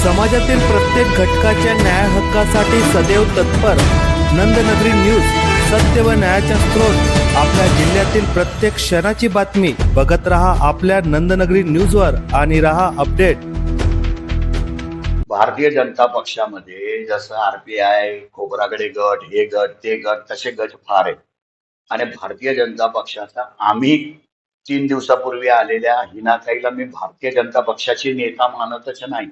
समाजातील प्रत्येक घटकाच्या न्याय हक्कासाठी सदैव तत्पर. नंदनगरी न्यूज सत्य व न्यायाचा स्रोत. आपल्या जिल्ह्यातील प्रत्येक क्षणाची बातमी. बघत रहा आपल्या नंदनगरी न्यूजवर आणि रहा अपडेट. भारतीय जनता पक्षामध्ये जसं आरपीआय खोबरागडे गट हे गट ते गट तसे गट फार आहेत. आणि भारतीय जनता पक्षाचा आम्ही तीन दिवसापूर्वी आलेल्या हिनाताईला मी भारतीय जनता पक्षाची नेता मानतच नाही.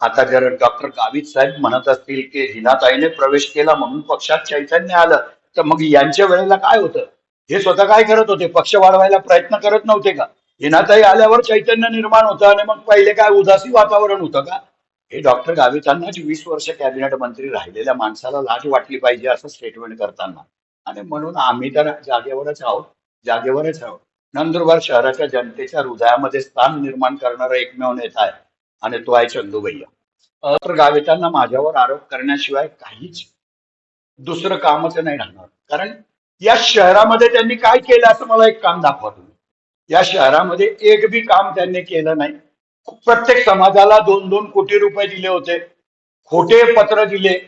आता जर डॉक्टर गावित साहेब म्हणत असतील की हिनाताईने प्रवेश केला म्हणून पक्षात चैतन्य आलं तर मग यांच्या वेळेला काय होतं? हे स्वतः काय करत होते? पक्ष वाढवायला प्रयत्न करत नव्हते का? हिनाताई आल्यावर चैतन्य निर्माण होतं आणि मग पहिले काय उदासी वातावरण होतं का? हे डॉक्टर गावितांनाच वीस वर्ष कॅबिनेट मंत्री राहिलेल्या माणसाला लाज वाटली पाहिजे असं स्टेटमेंट करताना. आणि म्हणून आम्ही तर जागेवरच आहोत जागेवरच आहोत. नंदुरबार शहराच्या जनतेच्या हृदयामध्ये स्थान निर्माण करणारा एकमेव नेता आहे. आणि तो आहे चंदूभैया डॉक्टर गावेतांना माझ्यावर आरोप करण्याशिवाय काहीच दुसरं कामच नाही राहणार. कारण या शहरामध्ये त्यांनी काय केलं असं मला एक काम दाखवा तुम्ही. या शहरामध्ये एक बी काम त्यांनी केलं नाही. प्रत्येक समाजाला दोन दोन कोटी रुपये दिले होते. खोटे पत्र दिले.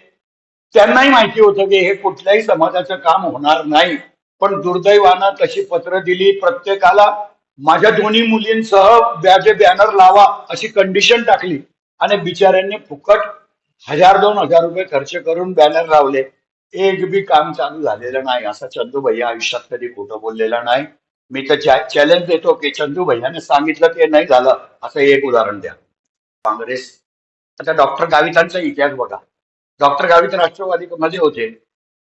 त्यांनाही माहिती होतं की हे कुठल्याही समाजाचं काम होणार नाही. पण दुर्दैवानं तशी पत्र दिली. प्रत्येकाला माझ्या दोन्ही मुलींसह व्याजे बॅनर लावा अशी कंडिशन टाकली. आणि बिचाऱ्यांनी फुकट हजार दोन हजार रुपये खर्च करून बॅनर लावले. एक बी काम चालू झालेलं नाही. असा चंदू भैया आयुष्यात कधी खोटं बोललेला नाही. मी तर चॅलेंज देतो की चंदू भैयाने सांगितलं ते नाही झालं. असं एक उदाहरण द्या. काँग्रेस आता डॉक्टर गावितांचा इतिहास बघा. डॉक्टर गावित राष्ट्रवादी मध्ये होते.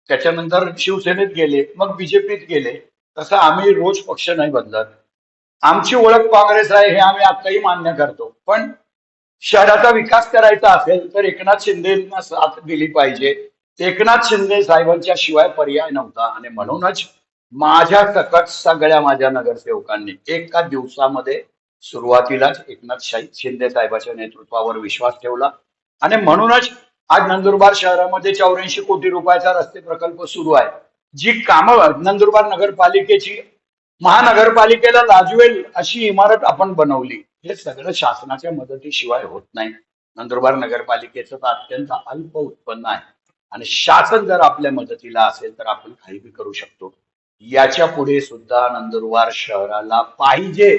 त्याच्यानंतर शिवसेनेत गेले. मग बीजेपीत गेले. तसं आम्ही रोज पक्ष नाही बदलत. आमची ओळख काँग्रेस आहे हे आम्ही आताही मान्य करतो. पण शहराचा विकास करायचा असेल तर एकनाथ शिंदेना साथ दिली पाहिजे. एकनाथ शिंदे साहेबांच्या शिवाय पर्याय नव्हता. आणि म्हणूनच माझ्या सकट सगळ्या माझ्या नगरसेवकांनी एका दिवसामध्ये सुरुवातीलाच एकनाथ शिंदे साहेबांच्या नेतृत्वावर विश्वास ठेवला. आणि म्हणूनच आज नंदुरबार शहरामध्ये चौऱ्याऐंशी कोटी रुपयाचा रस्ते प्रकल्प सुरू आहे. जी कामं नंदुरबार नगरपालिकेची महानगरपालिकेला लाजवेल अशी इमारत आपण बनवली. हे सगळं शासनाच्या मदतीशिवाय होत नाही. नंदुरबार नगरपालिकेचं तर अत्यंत अल्प उत्पन्न आहे. आणि शासन जर आपल्या मदतीला असेल तर आपण काही बी करू शकतो. याच्यापुढे सुद्धा नंदुरबार शहराला पाहिजे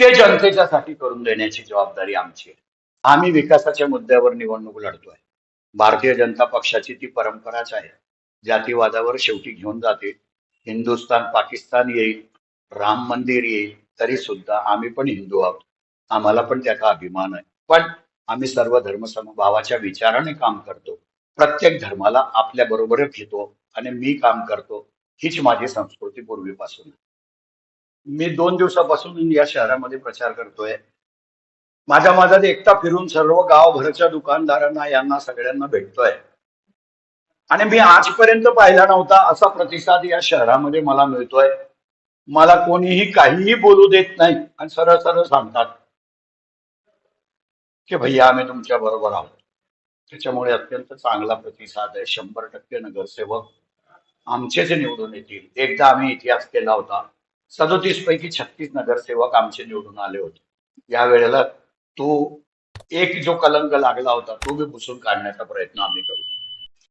ते जनतेच्यासाठी करून देण्याची जबाबदारी आमची आहे. आम्ही विकासाच्या मुद्द्यावर निवडणूक लढतोय. भारतीय जनता पक्षाची ती परंपराच आहे. जातीवादावर शेवटी घेऊन जाते. हिंदुस्थान पाकिस्तान येईल. राम मंदिर येईल तरी सुद्धा आम्ही पण हिंदू आहोत. आम्हाला पण त्याचा अभिमान आहे. पण आम्ही सर्व धर्म समभावाच्या विचाराने काम करतो. प्रत्येक धर्माला आपल्या बरोबरच घेतो आणि मी काम करतो हीच माझी संस्कृती पूर्वीपासून. मी दोन दिवसापासून या शहरामध्ये प्रचार करतोय. माझ्या माझा एकटा फिरून सर्व गावभरच्या दुकानदारांना यांना सगळ्यांना भेटतोय. आणि मी आजपर्यंत पाहिला नव्हता असा प्रतिसाद या शहरामध्ये मला मिळतोय. मला कोणीही काहीही बोलू देत नाही. आणि सरळ सरळ सांगतात की भैया आम्ही तुमच्या बरोबर आहोत. त्याच्यामुळे अत्यंत चांगला प्रतिसाद आहे. शंभर टक्के नगरसेवक आमचेच निवडून येतील. एकदा आम्ही इतिहास केला होता. सदोतीस पैकी छत्तीस नगरसेवक आमचे निवडून आले होते. या वेळेला तो एक जो कलंक लागला होता तो बी पुसून काढण्याचा प्रयत्न आम्ही करू.